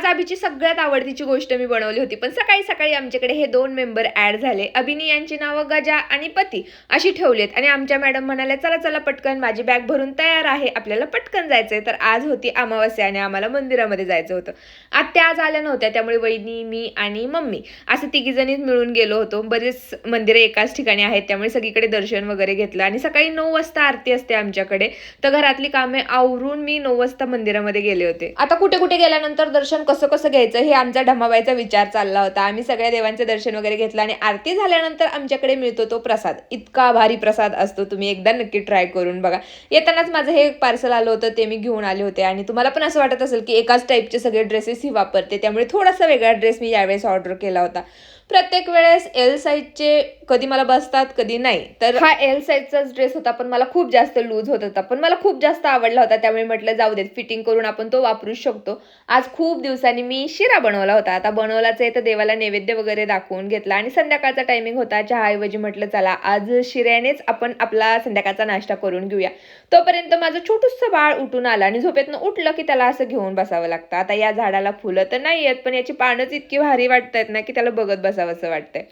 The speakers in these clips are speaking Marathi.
आज अभिची सगळ्यात आवडतीची गोष्ट मी बनवली होती. पण सकाळी सकाळी आमच्याकडे हे दोन मेंबर ऍड झाले. अभिनी यांची नावं गजा आणि पती अशी ठेवलीत. आणि आमच्या मॅडम म्हणाल्या चला चला पटकन माझी बॅग भरून तयार आहे. आपल्याला पटकन जायचं आहे तर आज होती अमावस्या आणि आम्हाला मंदिरामध्ये जायचं होतं. आत्या आज आल्या नव्हत्या त्यामुळे वहिनी मी आणि मम्मी असं तिघीजणीच मिळून गेलो होतो. बरेच मंदिरं एकाच ठिकाणी आहेत त्यामुळे सगळीकडे दर्शन वगैरे घेतलं. आणि सकाळी नऊ वाजता आरती असते आमच्याकडे. तर घरातली कामे आवरून मी नऊ वाजता मंदिरामध्ये गेले होते. आता कुठे कुठे गेल्यानंतर दर्शन कसं कसं घ्यायचं हे आमचा ढमाबाईचा विचार चालला होता. आम्ही सगळ्या देवांचं दर्शन वगैरे घेतलं आणि आरती झाल्यानंतर आमच्याकडे मिळतो तो प्रसाद. इतका भारी प्रसाद असतो. तुम्ही एकदा नक्की ट्राय करून बघा. येतानाच माझं हे पार्सल आलं होतं ते मी घेऊन आले होते. आणि तुम्हाला पण असं वाटत असेल की एकाच टाईपचे सगळे ड्रेसेस ही वापरते. त्यामुळे थोडासा वेगळा ड्रेस मी यावेळेस ऑर्डर केला होता. प्रत्येक वेळेस एल साईजचे कधी मला बसतात कधी नाही. तर हा एल साईजचाच ड्रेस होता पण मला खूप जास्त लूज होत होता. पण मला खूप जास्त आवडला होता त्यामुळे म्हटलं जाऊ देत फिटिंग करून आपण तो वापरू शकतो. आज खूप दिवसांनी मी शिरा बनवला होता. आता बनवलाच आहे तर देवाला नैवेद्य वगैरे दाखवून घेतला आणि संध्याकाळचा टायमिंग होता. चहाऐवजी म्हटलं चला आज शिऱ्यानेच आपण आपला संध्याकाळचा नाश्ता करून घेऊया. तोपर्यंत माझं छोटूसं बाळ उठून आलं आणि झोपेतनं उठलं की त्याला असं घेऊन बसावं लागतं. आता या झाडाला फुलं तर नाही आहेत पण याची पानंच इतकी भारी वाटत आहेत ना की त्याला बघत बसा असं वाटतंय.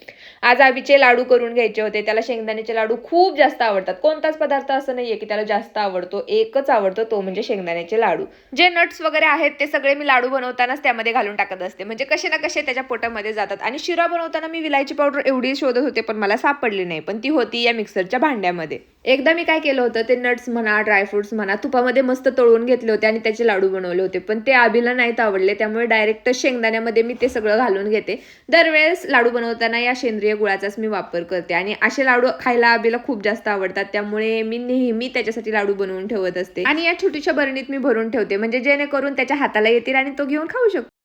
आज आबीचे लाडू करून घ्यायचे होते. त्याला शेंगदाण्याचे लाडू खूप जास्त आवडतात. कोणताच पदार्थ असं नाहीये की त्याला जास्त आवडतो. एकच आवडतो तो म्हणजे शेंगदाण्याचे लाडू. जे नट्स वगैरे आहेत ते सगळे मी लाडू बनवतानाच त्यामध्ये घालून टाकत असते. म्हणजे कसे ना कसे त्याच्या पोटामध्ये जातात. आणि शिरा बनवताना मी विलायची पावडर एवढी शोधत होते पण मला सापडली नाही. पण ती होती या मिक्सरच्या भांड्यामध्ये. एकदा मी काय केलं होतं ते नट्स म्हणा ड्रायफ्रुट्स म्हणा तुपामध्ये मस्त तळून घेतले होते आणि त्याचे लाडू बनवले होते. पण ते आबीला नाहीत आवडले. त्यामुळे डायरेक्ट शेंगदाण्यामध्ये मी ते सगळं घालून घेते. दरवेळेस लाडू बनवताना या सेंद्रिय गुळाचाच मी वापर करते. आणि असे लाडू खायला आबीला खूप जास्त आवडतात. त्यामुळे मी नेहमी त्याच्यासाठी लाडू बनवून ठेवत असते. आणि या छोटीशा बरणीत मी भरून ठेवते. म्हणजे जेणेकरून त्याच्या हाताला येतील आणि तो घेऊन खाऊ शकतो.